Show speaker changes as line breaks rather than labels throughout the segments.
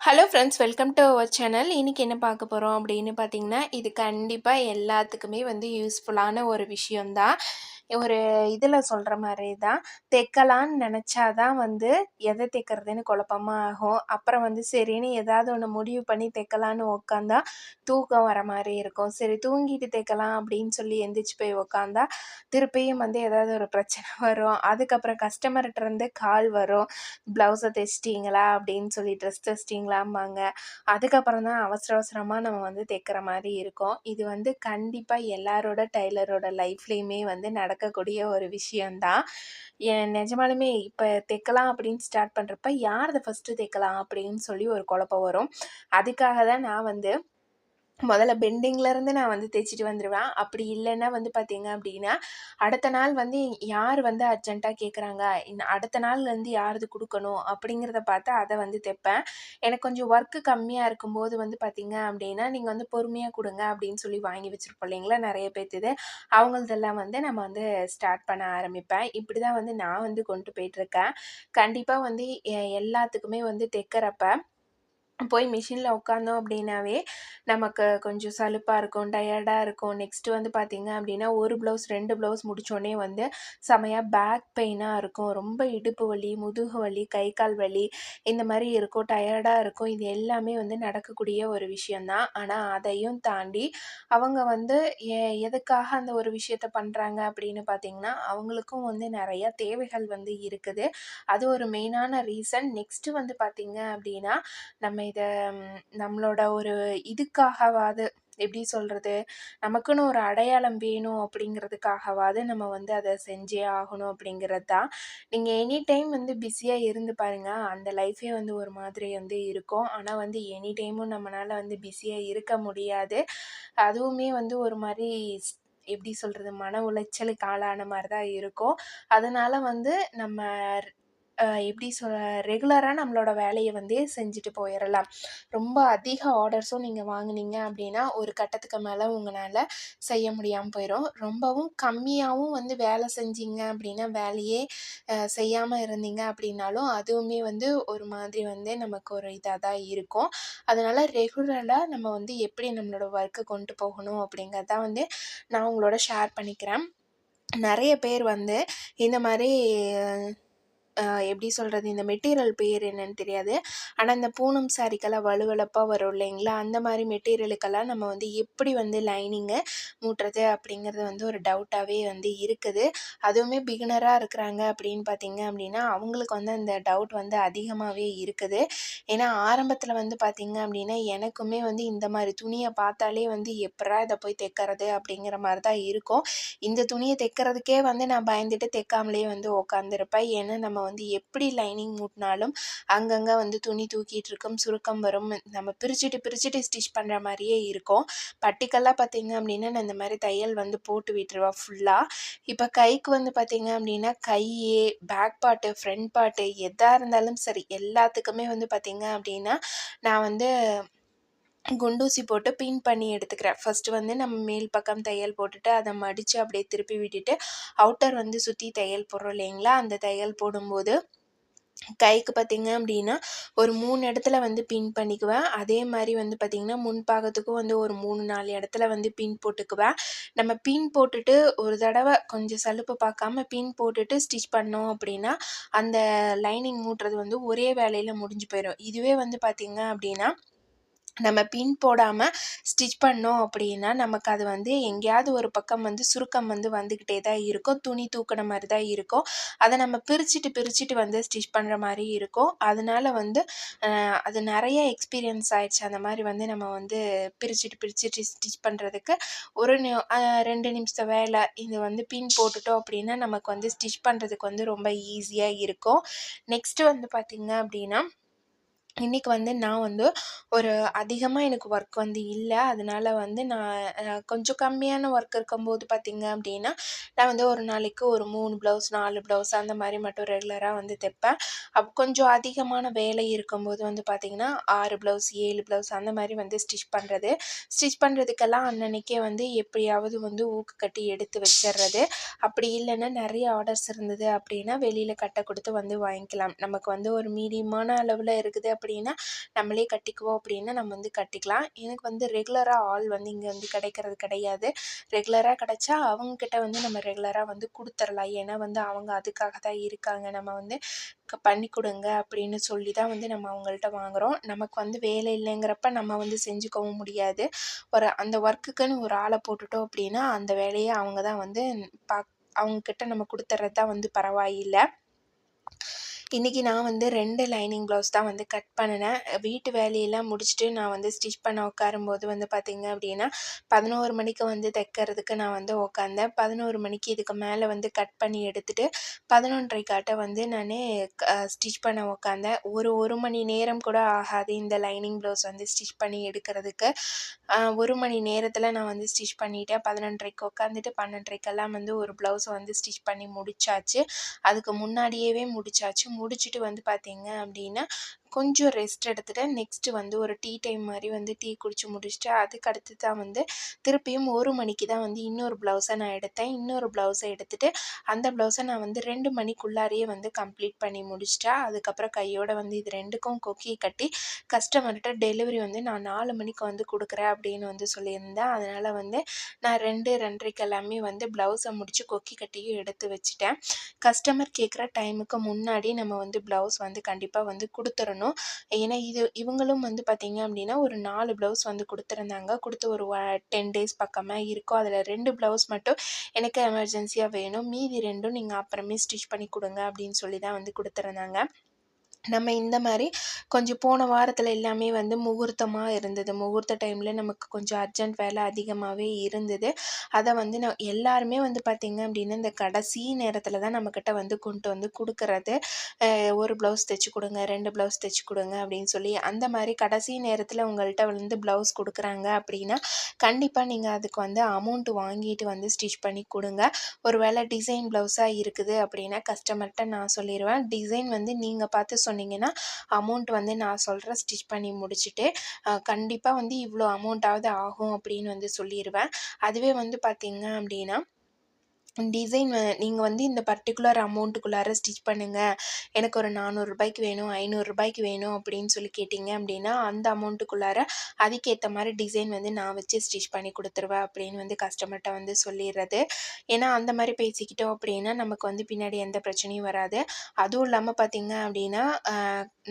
Hello friends welcome to our channel இன்றைக்கி என்ன பார்க்க போகிறோம் அப்படின்னு பார்த்தீங்கன்னா இது கண்டிப்பாக எல்லாத்துக்குமே வந்து யூஸ்ஃபுல்லான ஒரு விஷயந்தான் ஒரு இதில் சொல்கிற மாதிரி தான் தைக்கலான்னு நினச்சா தான் வந்து எதை தைக்கிறதுன்னு குழப்பமாக ஆகும். அப்புறம் வந்து சரின்னு ஏதாவது ஒன்று முடிவு பண்ணி தைக்கலான்னு உக்காந்தா தூக்கம் வர மாதிரி இருக்கும். சரி தூங்கிட்டு தைக்கலாம் அப்படின்னு சொல்லி எந்திரிச்சு போய் உக்காந்தா திருப்பியும் வந்து ஏதாவது ஒரு பிரச்சனை வரும். அதுக்கப்புறம் கஸ்டமர்கிட்ட இருந்து கால் வரும். ப்ளவுஸை தைச்சிட்டிங்களா? அப்படின்னு சொல்லி ட்ரெஸ் தைச்சிட்டிங்களாம்பாங்க. அதுக்கப்புறம் தான் அவசர அவசரமாக நம்ம வந்து தைக்கிற மாதிரி இருக்கும். இது வந்து கண்டிப்பாக எல்லாரோட டைலரோட லைஃப்லேயுமே வந்து நடக்கக்கூடிய ஒரு விஷயந்தான். என் நிஜமாலுமே இப்போ தைக்கலாம் அப்படின்னு ஸ்டார்ட் பண்ணுறப்ப யார் அதை ஃபஸ்ட்டு தைக்கலாம் அப்படின்னு சொல்லி ஒரு குழப்பம் வரும். அதுக்காக தான் நான் வந்து முதல்ல பெண்டிங்லேருந்து நான் வந்து தைச்சிட்டு வந்துடுவேன் அப்படி இல்லைன்னா வந்து பார்த்தீங்க அப்படின்னா அடுத்த நாள் வந்து யார் வந்து அர்ஜென்ட்டாக கேட்குறாங்க அடுத்த நாள் வந்து யாரது கொடுக்கணும்? அப்படிங்கிறத பார்த்து அதை வந்து தைப்பேன். எனக்கு கொஞ்சம் ஒர்க்கு கம்மியாக இருக்கும்போது வந்து பார்த்தீங்க அப்படின்னா நீங்கள் வந்து பொறுமையாக கொடுங்க அப்படின்னு சொல்லி வாங்கி வச்சுருப்போம் இல்லைங்களா? நிறைய பேர்த்துது அவங்களதெல்லாம் வந்து நம்ம வந்து ஸ்டார்ட் பண்ண ஆரம்பிப்பேன். இப்படி தான் வந்து நான் வந்து கொண்டு போயிட்டுருக்கேன் கண்டிப்பாக வந்து எல்லாத்துக்குமே வந்து தைக்கிறப்ப போய் மிஷினில் உட்காந்தோம் அப்படின்னாவே நமக்கு கொஞ்சம் சலுப்பாக இருக்கும் டயர்டாக இருக்கும். நெக்ஸ்ட்டு வந்து பார்த்திங்க அப்படின்னா ஒரு ப்ளவுஸ் ரெண்டு ப்ளவுஸ் முடித்தோடனே வந்து செமையாக பேக் பெயினாக இருக்கும். ரொம்ப இடுப்பு வலி முதுகு வலி கை கால் வலி இந்த மாதிரி இருக்கும். டயர்டாக இருக்கும். இது எல்லாமே வந்து நடக்கக்கூடிய ஒரு விஷயந்தான் ஆனால் அதையும் தாண்டி அவங்க வந்து ஏ எதுக்காக அந்த ஒரு விஷயத்த பண்ணுறாங்க அப்படின்னு பார்த்திங்கன்னா அவங்களுக்கும் வந்து நிறையா தேவைகள் வந்து இருக்குது. அது ஒரு மெயினான ரீசன் நெக்ஸ்ட்டு வந்து பார்த்திங்க அப்படின்னா நம்ம இதை நம்மளோட ஒரு இதுக்காகவாது எப்படி சொல்கிறது நமக்குன்னு ஒரு அடையாளம் வேணும் அப்படிங்கிறதுக்காகவாது நம்ம வந்து அதை செஞ்சே ஆகணும் அப்படிங்கிறது தான். நீங்கள் எனி டைம் வந்து பிஸியாக இருந்து பாருங்கள் அந்த லைஃபே வந்து ஒரு மாதிரி வந்து இருக்கும். ஆனால் வந்து எனி டைமும் நம்மளால் வந்து பிஸியாக இருக்க முடியாது. அதுவுமே வந்து ஒரு மாதிரி எப்படி சொல்கிறது மன உளைச்சலுக்கு ஆளான மாதிரி தான் இருக்கும். அதனால் வந்து நம்ம எப்படி சொல் ரெகுலராக நம்மளோட வேலையை வந்து செஞ்சுட்டு போயிடலாம் ரொம்ப அதிக ஆர்டர்ஸும் நீங்கள் வாங்கினீங்க அப்படின்னா ஒரு கட்டத்துக்கு மேலே உங்களால் செய்ய முடியாமல் போயிடும் ரொம்பவும் கம்மியாகவும் வந்து வேலை செஞ்சீங்க அப்படின்னா வேலையே செய்யாமல் இருந்தீங்க அப்படின்னாலும் அதுவுமே வந்து ஒரு மாதிரி வந்து நமக்கு ஒரு இதாக தான் இருக்கும். அதனால் ரெகுலராக நம்ம வந்து எப்படி நம்மளோட ஒர்க்கை கொண்டு போகணும் அப்படிங்கிறத வந்து நான் உங்களோட ஷேர் பண்ணிக்கிறேன். நிறைய பேர் வந்து இந்த மாதிரி எப்படி சொல்கிறது இந்த மெட்டீரியல் பேர் என்னன்னு தெரியாது. ஆனால் இந்த பூனம் சாரிக்கெல்லாம் வலுவழுப்பாக வரும் இல்லைங்களா? அந்த மாதிரி மெட்டீரியலுக்கெல்லாம் நம்ம வந்து எப்படி வந்து லைனிங்கை மூட்டுறது அப்படிங்கிறது வந்து ஒரு டவுட்டாகவே வந்து இருக்குது. அதுவுமே பிகினராக இருக்கிறாங்க அப்படின்னு பார்த்தீங்க அப்படின்னா அவங்களுக்கு வந்து அந்த டவுட் வந்து அதிகமாகவே இருக்குது. ஏன்னா ஆரம்பத்தில் வந்து பார்த்திங்க அப்படின்னா எனக்குமே வந்து இந்த மாதிரி துணியை பார்த்தாலே வந்து எப்படா இதை போய் தைக்கிறது அப்படிங்கிற மாதிரி தான் இருக்கும். இந்த துணியை தைக்கிறதுக்கே வந்து நான் பயந்துட்டு தைக்காமலே வந்து உட்காந்துருப்பேன் ஏன்னா நம்ம வந்து எப்படி லைனிங் மூட்டினாலும் அங்கங்கே வந்து துணி தூக்கிட்டு இருக்கும் சுருக்கம் வரும். நம்ம பிரிச்சுட்டு பிரிச்சுட்டு ஸ்டிச் பண்ணுற மாதிரியே இருக்கும். பட்டிக்கெல்லாம் பார்த்தீங்க அப்படின்னா நான் இந்த மாதிரி தையல் வந்து போட்டு விட்டுருவேன் ஃபுல்லாக இப்போ கைக்கு வந்து பார்த்தீங்க அப்படின்னா கையே பேக் பார்ட்டு ஃப்ரண்ட் பார்ட்டு எதாக இருந்தாலும் சரி எல்லாத்துக்குமே வந்து பார்த்தீங்க அப்படின்னா நான் வந்து குண்டூசி போட்டு பின் பண்ணி எடுத்துக்கிறேன். ஃபஸ்ட்டு வந்து நம்ம மேல் பக்கம் தையல் போட்டுட்டு அதை மடித்து அப்படியே திருப்பி விட்டுட்டு அவுட்டர் வந்து சுற்றி தையல் போடுறோம் இல்லைங்களா? அந்த தையல் போடும்போது கைக்கு பார்த்திங்க அப்படின்னா ஒரு மூணு இடத்துல வந்து பின் பண்ணிக்குவேன். அதே மாதிரி வந்து பார்த்திங்கன்னா முன்பாகத்துக்கும் வந்து ஒரு மூணு நாலு இடத்துல வந்து பின் போட்டுக்குவேன். நம்ம பின் போட்டுட்டு ஒரு தடவை கொஞ்சம் சலுப்பு பார்க்காம பின் போட்டுட்டு ஸ்டிச் பண்ணோம் அப்படின்னா அந்த லைனிங் மூட்டுறது வந்து ஒரே வேலையில் முடிஞ்சு போயிடும் இதுவே வந்து பார்த்திங்க அப்படின்னா நம்ம பின் போடாமல் ஸ்டிச் பண்ணோம் அப்படின்னா நமக்கு அது வந்து எங்கேயாவது ஒரு பக்கம் வந்து சுருக்கம் வந்து வந்துக்கிட்டே தான் இருக்கும். துணி தூக்கின மாதிரி தான் இருக்கும். அதை நம்ம பிரிச்சுட்டு பிரிச்சுட்டு வந்து ஸ்டிச் பண்ணுற மாதிரி இருக்கும். அதனால வந்து அது நிறைய எக்ஸ்பீரியன்ஸ் ஆயிடுச்சு. அந்த மாதிரி வந்து நம்ம வந்து பிரிச்சுட்டு பிரிச்சுட்டு ஸ்டிச் பண்ணுறதுக்கு ஒரு ரெண்டு நிமிஷம் வேலை இது வந்து பின் போட்டுட்டோம் அப்படின்னா நமக்கு வந்து ஸ்டிச் பண்ணுறதுக்கு வந்து ரொம்ப ஈஸியாக இருக்கும். நெக்ஸ்ட்டு வந்து பார்த்திங்க அப்படின்னா இன்றைக்கி வந்து நான் வந்து ஒரு அதிகமாக எனக்கு ஒர்க் வந்து இல்லை. அதனால் வந்து நான் கொஞ்சம் கம்மியான ஒர்க் இருக்கும்போது பார்த்திங்க அப்படின்னா நான் வந்து ஒரு நாளைக்கு ஒரு மூணு ப்ளவுஸ் நாலு ப்ளவுஸ் அந்த மாதிரி மட்டும் ரெகுலராக வந்து தைப்பேன். அப் கொஞ்சம் அதிகமான வேலை இருக்கும்போது வந்து பார்த்திங்கன்னா ஆறு ப்ளவுஸ் ஏழு ப்ளவுஸ் அந்த மாதிரி வந்து ஸ்டிச் பண்ணுறது ஸ்டிச் பண்ணுறதுக்கெல்லாம் அன்னன்னைக்கே வந்து எப்படியாவது வந்து ஊக்கு கட்டி எடுத்து வச்சிடுறது அப்படி இல்லைன்னா நிறைய ஆர்டர்ஸ் இருந்தது அப்படின்னா வெளியில் கட்ட கொடுத்து வந்து வாங்கிக்கலாம். நமக்கு வந்து ஒரு மீடியமான அளவில் இருக்குது அப்படி அப்படின்னா நம்மளே கட்டிக்குவோம் அப்படின்னா நம்ம வந்து கட்டிக்கலாம். எனக்கு வந்து ரெகுலராக ஆள் வந்து இங்கே வந்து கிடைக்கிறது கிடையாது. ரெகுலராக கிடைச்சா அவங்கக்கிட்ட வந்து நம்ம ரெகுலராக வந்து கொடுத்துர்லாம். ஏன்னா வந்து அவங்க அதுக்காக தான் இருக்காங்க. நம்ம வந்து பண்ணி கொடுங்க அப்படின்னு சொல்லி தான் வந்து நம்ம அவங்கள்ட்ட வாங்குகிறோம் நமக்கு வந்து வேலை இல்லைங்கிறப்ப நம்ம வந்து செஞ்சுக்கவும் முடியாது. ஒரு அந்த ஒர்க்குக்குன்னு ஒரு ஆளை போட்டுட்டோம் அப்படின்னா அந்த வேலையை அவங்க தான் வந்து பாக் அவங்கக்கிட்ட நம்ம கொடுத்துட்றது தான் வந்து பரவாயில்லை. இன்றைக்கி நான் வந்து ரெண்டு லைனிங் ப்ளவுஸ் தான் வந்து கட் பண்ணினேன். வீட்டு வேலையெல்லாம் முடிச்சுட்டு நான் வந்து ஸ்டிச் பண்ண உட்காரும்போது வந்து பார்த்திங்க அப்படின்னா பதினோரு மணிக்கு வந்து தைக்கிறதுக்கு நான் வந்து உட்காந்தேன். பதினோரு மணிக்கு இதுக்கு மேலே வந்து கட் பண்ணி எடுத்துகிட்டு பதினொன்றரை காட்ட வந்து நான் ஸ்டிச் பண்ண உட்காந்தேன். ஒரு ஒரு மணி நேரம் கூட ஆகாது இந்த லைனிங் ப்ளவுஸ் வந்து ஸ்டிச் பண்ணி எடுக்கிறதுக்கு. ஒரு மணி நேரத்தில் நான் வந்து ஸ்டிச் பண்ணிவிட்டேன் பதினொன்றரைக்கு உட்காந்துட்டு பன்னெண்டரைக்கெல்லாம் வந்து ஒரு ப்ளவுஸை வந்து ஸ்டிச் பண்ணி முடிச்சாச்சு. அதுக்கு முன்னாடியே முடிச்சாச்சு. முடிச்சுட்டு வந்து பார்த்தீங்க அப்படின்னா கொஞ்சம் ரெஸ்ட் எடுத்துகிட்டு நெக்ஸ்ட்டு வந்து ஒரு டீ டைம் மாதிரி வந்து டீ குடித்து முடிச்சுட்டு அதுக்கு அடுத்து தான் வந்து திருப்பியும் ஒரு மணிக்கு தான் வந்து இன்னொரு ப்ளவுஸை நான் எடுத்தேன். இன்னொரு ப்ளவுஸை எடுத்துகிட்டு அந்த ப்ளவுஸை நான் வந்து ரெண்டு மணிக்குள்ளாரையே வந்து கம்ப்ளீட் பண்ணி முடிச்சிட்டா அதுக்கப்புறம் கையோட வந்து இது ரெண்டுக்கும் கொக்கி கட்டி கஸ்டமர்கிட்ட டெலிவரி வந்து நான் நாலு மணிக்கு வந்து கொடுக்குறேன் அப்படின்னு வந்து சொல்லியிருந்தேன். அதனால் வந்து நான் ரெண்டு ரெண்டரைக்கு எல்லாமே வந்து ப்ளவுஸை முடித்து கொக்கி கட்டியும் எடுத்து வச்சுட்டேன். கஸ்டமர் கேட்குற டைமுக்கு முன்னாடி நம்ம வந்து ப்ளவுஸ் வந்து கண்டிப்பாக வந்து கொடுத்துடணும் பண்ணணும். ஏன்னா இது இவங்களும் வந்து பார்த்திங்க அப்படின்னா ஒரு நாலு ப்ளவுஸ் வந்து கொடுத்துருந்தாங்க. கொடுத்து ஒரு டென் டேஸ் பக்கமாக இருக்கும் அதில் ரெண்டு ப்ளவுஸ் மட்டும் எனக்கு எமர்ஜென்சியாக வேணும். மீதி ரெண்டும் நீங்கள் அப்புறமே ஸ்டிச் பண்ணி கொடுங்க அப்படின்னு சொல்லி தான் வந்து கொடுத்துருந்தாங்க. நம்ம இந்த மாதிரி கொஞ்சம் போன வாரத்தில் எல்லாமே வந்து முகூர்த்தமாக இருந்தது. முகூர்த்த டைமில் நமக்கு கொஞ்சம் அர்ஜென்ட் வேலை அதிகமாகவே இருந்தது. அதை வந்து நான் எல்லாருமே வந்து பார்த்திங்க அப்படின்னா இந்த கடைசி நேரத்தில் தான் நம்மக்கிட்ட வந்து கொண்டு வந்து கொடுக்குறது. ஒரு ப்ளவுஸ் தைச்சி கொடுங்க ரெண்டு ப்ளவுஸ் தைச்சி கொடுங்க அப்படின்னு சொல்லி அந்த மாதிரி கடைசி நேரத்தில் உங்கள்கிட்ட வந்து ப்ளவுஸ் கொடுக்குறாங்க அப்படின்னா கண்டிப்பாக நீங்கள் அதுக்கு வந்து அமௌண்ட் வாங்கிட்டு வந்து ஸ்டிச் பண்ணி கொடுங்க. ஒரு வேளை டிசைன் ப்ளவுஸாக இருக்குது அப்படின்னா கஸ்டமர்கிட்ட நான் சொல்லிடுவேன் டிசைன் வந்து நீங்கள் பார்த்து சொன்ன சொன்னீங்கன்னா அமௌண்ட் வந்து நான் சொல்கிறேன் ஸ்டிச் பண்ணி முடிச்சுட்டு கண்டிப்பாக வந்து இவ்வளோ அமௌண்ட்டாவது ஆகும் அப்படின்னு வந்து சொல்லிடுவேன் அதுவே வந்து பார்த்திங்க அப்படின்னா டிசைன் நீங்கள் வந்து இந்த பர்டிகுலர் அமௌண்ட்டுக்குள்ளார ஸ்டிச் பண்ணுங்கள் எனக்கு ஒரு நானூறுரூபாய்க்கு வேணும் ஐநூறுரூபாய்க்கு வேணும் அப்படின்னு சொல்லி கேட்டிங்க அப்படின்னா அந்த அமௌண்ட்டுக்குள்ளார அதுக்கேற்ற மாதிரி டிசைன் வந்து நான் வச்சு ஸ்டிச் பண்ணி கொடுத்துருவேன் அப்படின்னு வந்து கஸ்டமர்கிட்ட வந்து சொல்லிடுறது ஏன்னா அந்த மாதிரி பேசிக்கிட்டோம் அப்படின்னா நமக்கு வந்து பின்னாடி எந்த பிரச்சனையும் வராது. அதுவும் இல்லாமல் பார்த்திங்க அப்படின்னா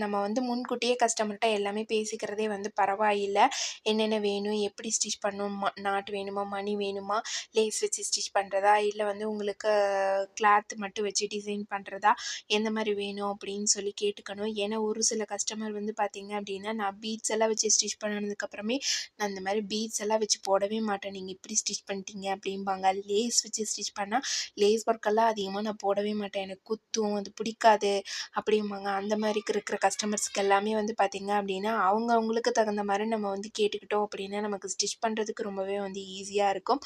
நம்ம வந்து முன்கூட்டியே கஸ்டமர்கிட்ட எல்லாமே பேசிக்கிறதே வந்து பரவாயில்லை. என்னென்ன வேணும் எப்படி ஸ்டிச் பண்ணணும் நாட் வேணுமா மணி வேணுமா லேஸ் வச்சு ஸ்டிச் பண்ணுறதா இல்லை வந்து வந்து உங்களுக்கு கிளாத் மட்டும் வச்சு டிசைன் பண்ணுறதா எந்த மாதிரி வேணும் அப்படின்னு சொல்லி கேட்டுக்கணும். ஏன்னா ஒரு சில கஸ்டமர் வந்து பார்த்திங்க அப்படின்னா நான் பீட்ஸ் எல்லாம் வச்சு ஸ்டிச் பண்ணதுக்கப்புறமே நான் இந்த மாதிரி பீட்ஸ் எல்லாம் வச்சு போடவே மாட்டேன். நீங்கள் இப்படி ஸ்டிச் பண்ணிட்டீங்க அப்படிம்பாங்க. லேஸ் வச்சு ஸ்டிச் பண்ணால் லேஸ் ஒர்க்கெல்லாம் அதிகமாக நான் போடவே மாட்டேன். எனக்கு குத்தும் அது பிடிக்காது அப்படிம்பாங்க. அந்த மாதிரி இருக்கிற கஸ்டமர்ஸ்க்கு எல்லாமே வந்து பார்த்திங்க அப்படின்னா அவங்க அவங்களுக்கு தகுந்த மாதிரி நம்ம வந்து கேட்டுக்கிட்டோம் அப்படின்னா நமக்கு ஸ்டிச் பண்ணுறதுக்கு ரொம்பவே வந்து ஈஸியாக இருக்கும்.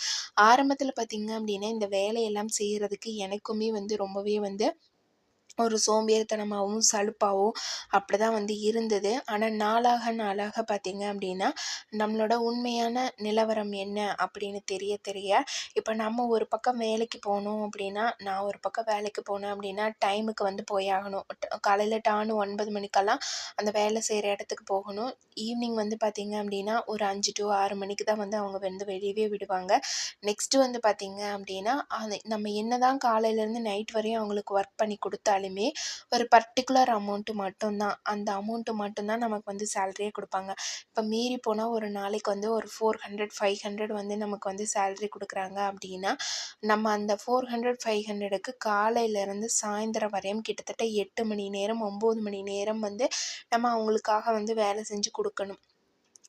ஆரம்பத்தில் பார்த்திங்க அப்படின்னா இந்த வேலை வேலையெல்லாம் செய்கிறதுக்கு எனக்குமே வந்து ரொம்பவே வந்து ஒரு சோம்பேறித்தனமாகவும் சலுப்பாகவும் அப்படி தான் வந்து இருந்தது. ஆனால் நாளாக நாளாக பார்த்திங்க அப்படின்னா நம்மளோட உண்மையான நிலவரம் என்ன அப்படின்னு தெரிய தெரிய இப்போ நம்ம ஒரு பக்கம் வேலைக்கு போகணும் அப்படின்னா நான் ஒரு பக்கம் வேலைக்கு போனேன் அப்படின்னா டைமுக்கு வந்து போயாகணும் காலையில் டானு ஒன்பது மணிக்கெல்லாம் அந்த வேலை செய்கிற இடத்துக்கு போகணும். ஈவினிங் வந்து பார்த்திங்க அப்படின்னா ஒரு அஞ்சு டு ஆறு மணிக்கு தான் வந்து அவங்க வந்து வெளியவே விடுவாங்க. நெக்ஸ்ட்டு வந்து பார்த்திங்க அப்படின்னா அது நம்ம என்ன தான் காலையிலேருந்து நைட் வரையும் அவங்களுக்கு ஒர்க் பண்ணி கொடுத்தாலும் கொடுத்தாலுமே ஒரு பர்டிகுலர் அமௌண்ட்டு மட்டும்தான். அந்த அமௌண்ட்டு மட்டும்தான் நமக்கு வந்து சேலரியே கொடுப்பாங்க. இப்போ மீறி போனால் ஒரு நாளைக்கு வந்து ஒரு ஃபோர் ஹண்ட்ரட் ஃபைவ் ஹண்ட்ரட் வந்து நமக்கு வந்து சேலரி கொடுக்குறாங்க அப்படின்னா நம்ம அந்த ஃபோர் ஹண்ட்ரட் ஃபைவ் ஹண்ட்ரடுக்கு காலையிலேருந்து சாயந்தரம் வரையும் கிட்டத்தட்ட எட்டு மணி நேரம் ஒம்பது மணி நேரம் வந்து நம்ம அவங்களுக்காக வந்து வேலை செஞ்சு கொடுக்கணும்.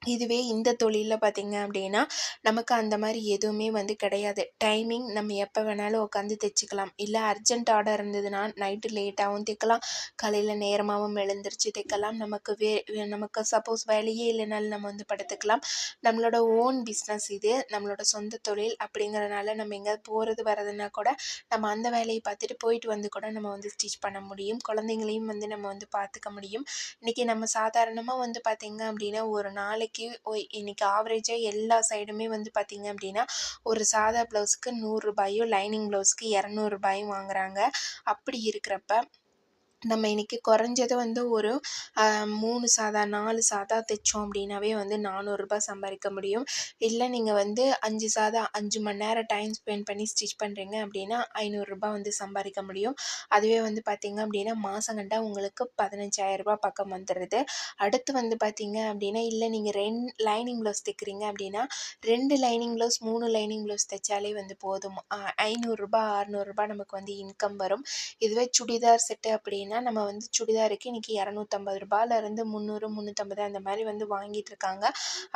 இதுவே இந்த தொழிலில் பார்த்திங்க அப்படின்னா நமக்கு அந்த மாதிரி எதுவுமே வந்து கிடையாது. டைமிங் நம்ம எப்போ வேணாலும் உட்காந்து தைச்சிக்கலாம். இல்லை அர்ஜென்ட் ஆர்டர் இருந்ததுன்னா நைட்டு லேட்டாகவும் தைக்கலாம். காலையில் நேரமாகவும் எழுந்திரிச்சு தைக்கலாம். நமக்கு வே நமக்கு சப்போஸ் வேலையே இல்லைனாலும் நம்ம வந்து படுத்துக்கலாம். நம்மளோட ஓன் பிஸ்னஸ் இது. நம்மளோட சொந்த தொழில் அப்படிங்கிறனால நம்ம எங்கேயாவது போகிறது வரதுன்னா கூட நம்ம அந்த வேலையை பார்த்துட்டு போயிட்டு வந்து கூட நம்ம வந்து ஸ்டிச் பண்ண முடியும். குழந்தைங்களையும் வந்து நம்ம வந்து பார்த்துக்க முடியும். இன்றைக்கி நம்ம சாதாரணமாக வந்து பார்த்திங்க அப்படின்னா ஒரு நாளைக்கு இன்றைக்கி இன்றைக்கி ஆவரேஜாக எல்லா சைடுமே வந்து பார்த்திங்க அப்படின்னா ஒரு சாதா ப்ளவுஸுக்கு நூறுரூபாயும் லைனிங் ப்ளவுஸுக்கு இரநூறுபாயும் வாங்குகிறாங்க அப்படி இருக்கிறப்ப நம்ம இன்றைக்கி குறைஞ்சது வந்து ஒரு மூணு சாதா நாலு சாதா தைச்சோம் அப்படின்னாவே வந்து நானூறுரூபா சம்பாதிக்க முடியும். இல்லை நீங்கள் வந்து அஞ்சு சாதா அஞ்சு மணி நேரம் டைம் ஸ்பெண்ட் பண்ணி ஸ்டிச் பண்ணுறீங்க அப்படின்னா ஐநூறுரூபா வந்து சம்பாதிக்க முடியும். அதுவே வந்து பார்த்திங்க அப்படின்னா மாதம் கண்டா உங்களுக்கு பதினஞ்சாயிரரூபா பக்கம் வந்துடுது. அடுத்து வந்து பார்த்திங்க அப்படின்னா இல்லை நீங்கள் ரெண் லைனிங் ப்ளவுஸ் தைக்கிறீங்க அப்படின்னா ரெண்டு லைனிங் ப்ளவுஸ் மூணு லைனிங் ப்ளவுஸ் தைச்சாலே வந்து போதும். ஐநூறுரூபா அறநூறுரூபா நமக்கு வந்து இன்கம் வரும். இதுவே சுடிதார் செட்டு அப்படின்னா பார்த்தீங்கன்னா நம்ம வந்து சுடிதாருக்கு இன்றைக்கி இரநூத்தம்பது ரூபாயிலேருந்து முந்நூறு முந்நூற்றம்பது அந்த மாதிரி வந்து வாங்கிட்டு இருக்காங்க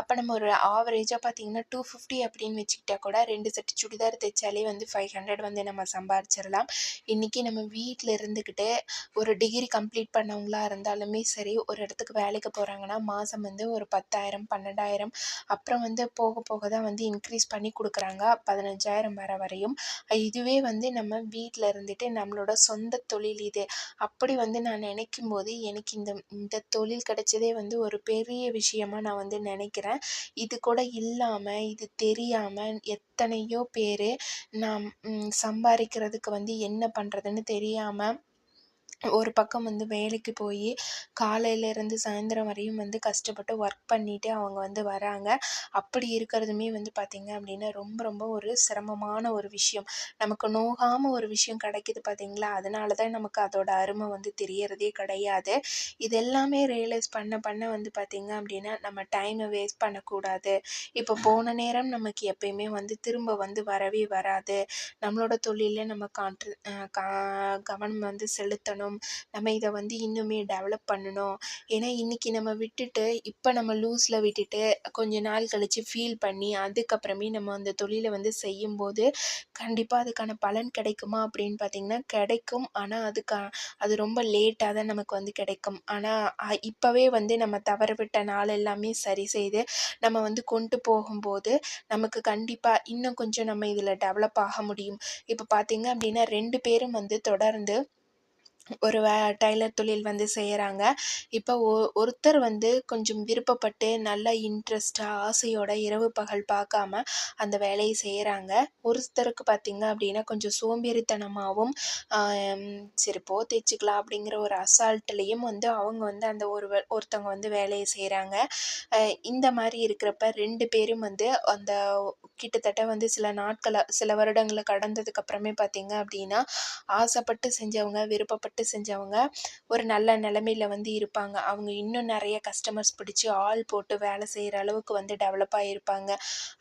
அப்போ நம்ம ஒரு ஆவரேஜாக பார்த்தீங்கன்னா டூ ஃபிஃப்டி அப்படின்னு வச்சுக்கிட்டா கூட ரெண்டு செட்டு சுடிதார் தைச்சாலே வந்து ஃபைவ் ஹண்ட்ரட் வந்து நம்ம சம்பாரிச்சிடலாம். இன்றைக்கி நம்ம வீட்டில் இருந்துக்கிட்டு ஒரு டிகிரி கம்ப்ளீட் பண்ணவங்களா இருந்தாலுமே சரி ஒரு இடத்துக்கு வேலைக்கு போகிறாங்கன்னா மாதம் வந்து ஒரு பத்தாயிரம் பன்னெண்டாயிரம் அப்புறம் வந்து போக போக தான் வந்து இன்க்ரீஸ் பண்ணி கொடுக்குறாங்க. பதினஞ்சாயிரம் வர வரையும். இதுவே வந்து நம்ம வீட்டில் இருந்துட்டு நம்மளோட சொந்த தொழில் இது. அப்போ அப்படி வந்து நான் நினைக்கும் போது எனக்கு இந்த இந்த தொழில் கிடைச்சதே வந்து ஒரு பெரிய விஷயமா நான் வந்து நினைக்கிறேன். இது கூட இல்லாமல் இது தெரியாமல் எத்தனையோ பேர் நான் சம்பாதிக்கிறதுக்கு வந்து என்ன பண்ணுறதுன்னு தெரியாமல் ஒரு பக்கம் வந்து வேலைக்கு போய் காலையிலேருந்து சாயந்தரம் வரையும் வந்து கஷ்டப்பட்டு ஒர்க் பண்ணிட்டு அவங்க வந்து வராங்க. அப்படி இருக்கிறதுமே வந்து பார்த்திங்க அப்படின்னா ரொம்ப ரொம்ப ஒரு சிரமமான ஒரு விஷயம். நமக்கு நோகாமல் ஒரு விஷயம் கிடைக்கிது பார்த்திங்களா அதனால தான் நமக்கு அதோட அருமை வந்து தெரியறதே கிடையாது. இது எல்லாமே ரியலைஸ் பண்ண பண்ண வந்து பார்த்திங்க அப்படின்னா நம்ம டைமை வேஸ்ட் பண்ணக்கூடாது. இப்போ போன நேரம் நமக்கு எப்பயுமே வந்து திரும்ப வந்து வரவே வராது. நம்மளோட தொழிலில் நம்ம கான்ட்ரு கவனம் வந்து செலுத்தணும். பண்ணணும். நம்ம இதை வந்து இன்னுமே டெவலப் பண்ணணும். ஏன்னா இன்றைக்கி நம்ம விட்டுட்டு இப்போ நம்ம லூஸில் விட்டுட்டு கொஞ்ச நாள் கழித்து ஃபீல் பண்ணி அதுக்கப்புறமே நம்ம அந்த தொழிலை வந்து செய்யும்போது கண்டிப்பாக அதுக்கான பலன் கிடைக்குமா அப்படின்னு பார்த்திங்கன்னா கிடைக்கும். ஆனால் அதுக்கா அது ரொம்ப லேட்டாக தான் நமக்கு வந்து கிடைக்கும். ஆனால் இப்போவே வந்து நம்ம தவற விட்ட நாள் எல்லாமே சரி செய்து நம்ம வந்து கொண்டு போகும்போது நமக்கு கண்டிப்பாக இன்னும் கொஞ்சம் நம்ம இதில் டெவலப் ஆக முடியும். இப்போ பார்த்திங்க அப்படின்னா ரெண்டு பேரும் வந்து தொடர்ந்து ஒரு வே டைலர் தொழில் வந்து செய்கிறாங்க இப்போ ஒ ஒருத்தர் வந்து கொஞ்சம் விருப்பப்பட்டு நல்ல இன்ட்ரெஸ்ட்டாக ஆசையோட இரவு பகல் பார்க்காம அந்த வேலையை செய்கிறாங்க ஒருத்தருக்கு பார்த்திங்க அப்படின்னா கொஞ்சம் சோம்பேறித்தனமாகவும் சரி போ தைச்சிக்கலாம் அப்படிங்கிற ஒரு அசால்ட்லேயும் வந்து அவங்க வந்து அந்த ஒரு ஒருத்தவங்க வந்து வேலையை செய்கிறாங்க இந்த மாதிரி இருக்கிறப்ப ரெண்டு பேரும் வந்து அந்த கிட்டத்தட்ட வந்து சில நாட்களை சில வருடங்களை கடந்ததுக்கப்புறமே பார்த்திங்க அப்படின்னா ஆசைப்பட்டு செஞ்சவங்க விருப்பப்பட்டு கஷ்டப்பட்டு செஞ்சவங்க ஒரு நல்ல நிலமையில வந்து இருப்பாங்க. அவங்க இன்னும் நிறைய கஸ்டமர்ஸ் பிடிச்சி ஆள் போட்டு வேலை செய்கிற அளவுக்கு வந்து டெவலப் ஆகியிருப்பாங்க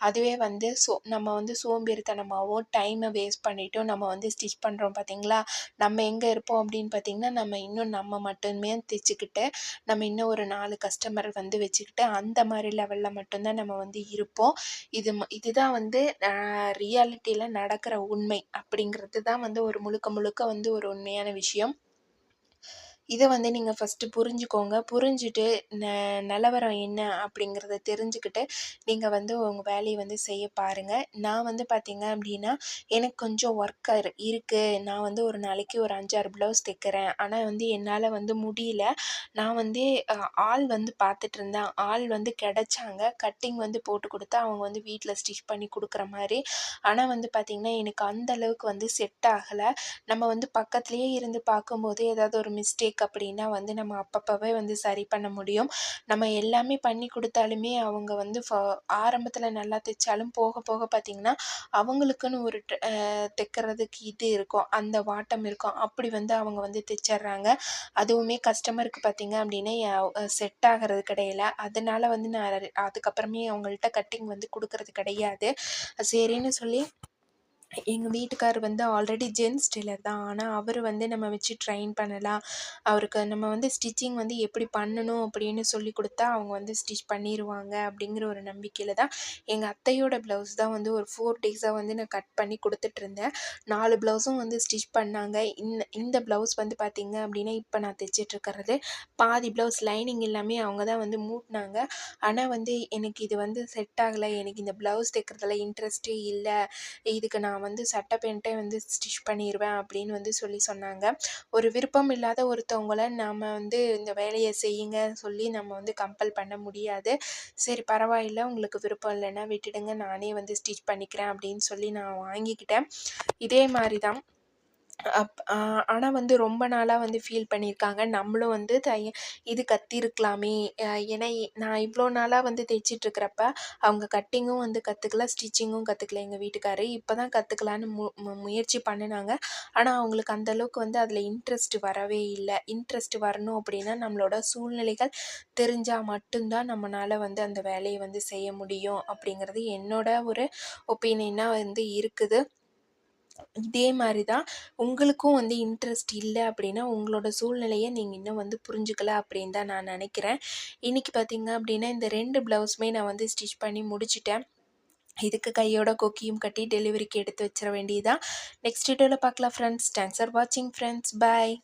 அதுவே வந்து சோ நம்ம வந்து சோம்பேறித்தனமாகவும் டைமை வேஸ்ட் பண்ணிவிட்டும் நம்ம வந்து ஸ்டிச் பண்ணுறோம் பார்த்தீங்களா நம்ம எங்கே இருப்போம் அப்படின்னு பார்த்திங்கன்னா நம்ம இன்னும் நம்ம மட்டுமே தைச்சிக்கிட்டு நம்ம இன்னும் ஒரு நாலு கஸ்டமர் வந்து வச்சுக்கிட்டு அந்த மாதிரி லெவலில் மட்டும்தான் நம்ம வந்து இருப்போம். இது இதுதான் வந்து ரியாலிட்டியில் நடக்கிற உண்மை அப்படிங்கிறது தான் வந்து ஒரு முழுக்க முழுக்க வந்து ஒரு உண்மையான விஷயம். இதை வந்து நீங்கள் ஃபஸ்ட்டு புரிஞ்சுக்கோங்க. புரிஞ்சுட்டு ந நிலவரம் என்ன அப்படிங்கிறத தெரிஞ்சுக்கிட்டு நீங்கள் வந்து உங்கள் வேலையை வந்து செய்ய பாருங்கள் நான் வந்து பார்த்திங்க அப்படின்னா எனக்கு கொஞ்சம் ஒர்க் இருக்குது நான் வந்து ஒரு நாளைக்கு ஒரு அஞ்சாறு ப்ளவுஸ் தைக்கிறேன். ஆனால் வந்து என்னால் வந்து முடியல. நான் வந்து ஆள் வந்து பார்த்துட்ருந்தேன் ஆள் வந்து கிடச்சாங்க. கட்டிங் வந்து போட்டு கொடுத்தா அவங்க வந்து வீட்டில் ஸ்டிச் பண்ணி கொடுக்குற மாதிரி. ஆனால் வந்து பார்த்திங்கன்னா எனக்கு அந்த அளவுக்கு வந்து செட் ஆகலை. நம்ம வந்து பக்கத்துலேயே இருந்து பார்க்கும்போது ஏதாவது ஒரு மிஸ்டேக் மிஸ்டேக் அப்படின்னா வந்து நம்ம அப்பப்போவே வந்து சரி பண்ண முடியும். நம்ம எல்லாமே பண்ணி கொடுத்தாலுமே அவங்க வந்து ஃப ஆரம்பத்தில் நல்லா தைச்சாலும் போக போக பார்த்திங்கன்னா அவங்களுக்குன்னு ஒரு தைக்கிறதுக்கு இது இருக்கும். அந்த வாட்டம் இருக்கும். அப்படி வந்து அவங்க வந்து தைச்சிட்றாங்க அதுவுமே கஸ்டமருக்கு பார்த்திங்க அப்படின்னா செட் ஆகிறது கிடையல. அதனால் வந்து நான் அதுக்கப்புறமே அவங்கள்ட்ட கட்டிங் வந்து கொடுக்கறது கிடையாது. சரின்னு சொல்லி எங்கள் வீட்டுக்கார் வந்து ஆல்ரெடி ஜென்ஸ் டெய்லர் தான். ஆனால் அவர் வந்து நம்ம வச்சு ட்ரெயின் பண்ணலாம். அவருக்கு நம்ம வந்து ஸ்டிச்சிங் வந்து எப்படி பண்ணணும் அப்படின்னு சொல்லி கொடுத்தா அவங்க வந்து ஸ்டிச் பண்ணிடுவாங்க அப்படிங்கிற ஒரு நம்பிக்கையில் தான் எங்கள் அத்தையோட ப்ளவுஸ் தான் வந்து ஒரு ஃபோர் டேஸாக வந்து நான் கட் பண்ணி கொடுத்துட்ருந்தேன் நாலு ப்ளவுஸும் வந்து ஸ்டிச் பண்ணாங்க. இந்த இந்த ப்ளவுஸ் வந்து பார்த்திங்க அப்படின்னா இப்போ நான் தைச்சிட்ருக்கிறது பாதி ப்ளவுஸ் லைனிங் எல்லாமே அவங்க தான் வந்து மூட்டினாங்க. ஆனால் வந்து எனக்கு இது வந்து செட் ஆகலை. எனக்கு இந்த ப்ளவுஸ் தைக்கிறதுல இன்ட்ரெஸ்ட்டே இல்லை. இதுக்கு நான் வந்து சட்டை பேண்ட்டே வந்து ஸ்டிச் பண்ணிடுவேன் அப்படின்னு வந்து சொல்லி சொன்னாங்க. ஒரு விருப்பம் இல்லாத ஒருத்தவங்கள நாம் வந்து இந்த வேலையை செய்யுங்க சொல்லி நம்ம வந்து கம்பல் பண்ண முடியாது. சரி பரவாயில்ல உங்களுக்கு விருப்பம் இல்லைன்னா விட்டுடுங்க. நானே வந்து ஸ்டிச் பண்ணிக்கிறேன் அப்படின்னு சொல்லி நான் வாங்கிக்கிட்டேன். இதே மாதிரி தான் அப் ஆனால் வந்து ரொம்ப நாளாக வந்து ஃபீல் பண்ணியிருக்காங்க. நம்மளும் வந்து தைய இது கத்திருக்கலாமே! ஏன்னா நான் இவ்வளோ நாளாக வந்து தைச்சிட்டுருக்கிறப்ப, அவங்க கட்டிங்கும் வந்து கற்றுக்கல ஸ்டிச்சிங்கும் கற்றுக்கல எங்கள் வீட்டுக்காரரு இப்போ தான் கற்றுக்கலான்னு மு முயற்சி பண்ணுனாங்க. ஆனால் அவங்களுக்கு அந்தளவுக்கு வந்து அதில் இன்ட்ரெஸ்ட் வரவே இல்லை இன்ட்ரெஸ்ட் வரணும் அப்படின்னா நம்மளோட சூழ்நிலைகள் தெரிஞ்சால் மட்டும்தான் நம்மளால் வந்து அந்த வேலையை வந்து செய்ய முடியும். அப்படிங்கிறது என்னோட ஒரு ஒப்பீனியனாக வந்து இருக்குது. இதே மாதிரி தான் உங்களுக்கும் வந்து இன்ட்ரெஸ்ட் இல்லை அப்படின்னா உங்களோட சூழ்நிலையை நீங்கள் இன்னும் வந்து புரிஞ்சுக்கல அப்படின்னு தான் நான் நினைக்கிறேன் இன்னைக்கு பார்த்தீங்க அப்படின்னா இந்த ரெண்டு ப்ளவுஸுமே நான் வந்து ஸ்டிச் பண்ணி முடிச்சுட்டேன். இதுக்கு கையோட கொக்கியும் கட்டி டெலிவரிக்கு எடுத்து வச்சிட வேண்டியதான் நெக்ஸ்ட் வீடியோவில் பார்க்கலாம் ஃப்ரெண்ட்ஸ். தேங்க்ஸ் ஃபார் வாட்சிங் ஃப்ரெண்ட்ஸ். பாய்.